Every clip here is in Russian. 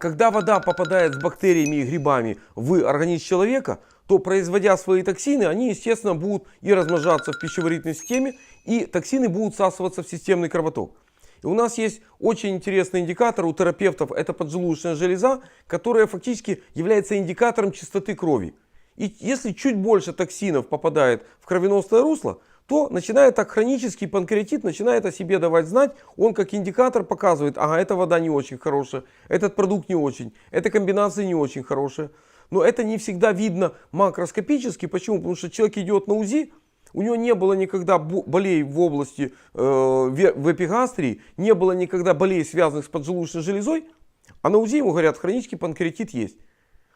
Когда вода попадает с бактериями и грибами в организм человека, то производя свои токсины, они, естественно, будут и размножаться в пищеварительной системе, и токсины будут всасываться в системный кровоток. И у нас есть очень интересный индикатор у терапевтов, это поджелудочная железа, которая фактически является индикатором чистоты крови. И если чуть больше токсинов попадает в кровеносное русло, то начинает так хронический панкреатит начинает о себе давать знать. Он как индикатор показывает, ага, эта вода не очень хорошая, этот продукт не очень, эта комбинация не очень хорошая. Но это не всегда видно макроскопически. Почему? Потому что человек идет на УЗИ, у него не было никогда бо- болей в области э, в эпигастрии, не было никогда болей, связанных с поджелудочной железой, а на УЗИ ему говорят, хронический панкреатит есть.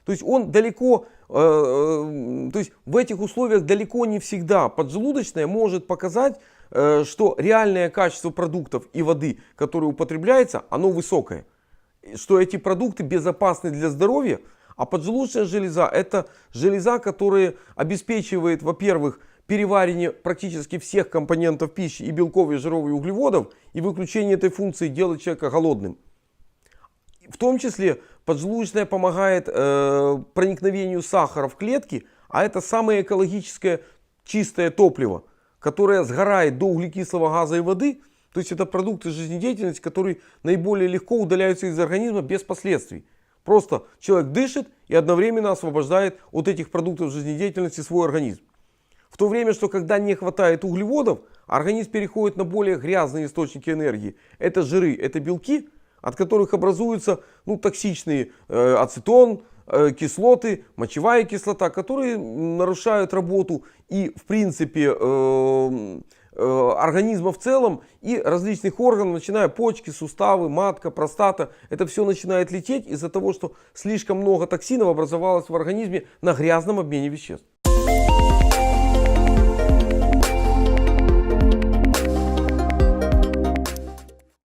То есть он далеко, э, э, то есть в этих условиях далеко не всегда поджелудочная может показать, э, что реальное качество продуктов и воды, которые употребляется, оно высокое. Что эти продукты безопасны для здоровья, а поджелудочная железа это железа, которая обеспечивает, во-первых, переваривание практически всех компонентов пищи и белков, и жиров, и углеводов, и выключение этой функции делает человека голодным. В том числе поджелудочная помогает э, проникновению сахара в клетки, а это самое экологическое чистое топливо, которое сгорает до углекислого газа и воды. То есть это продукты жизнедеятельности, которые наиболее легко удаляются из организма без последствий. Просто человек дышит и одновременно освобождает от этих продуктов жизнедеятельности свой организм. В то время, что когда не хватает углеводов, организм переходит на более грязные источники энергии. Это жиры, это белки, от которых образуются ну, токсичные э, ацетон, э, кислоты, мочевая кислота, которые нарушают работу и в принципе э, организма в целом и различных органов, начиная почки, суставы, матка, простата. Это все начинает лететь из-за того, что слишком много токсинов образовалось в организме на грязном обмене веществ.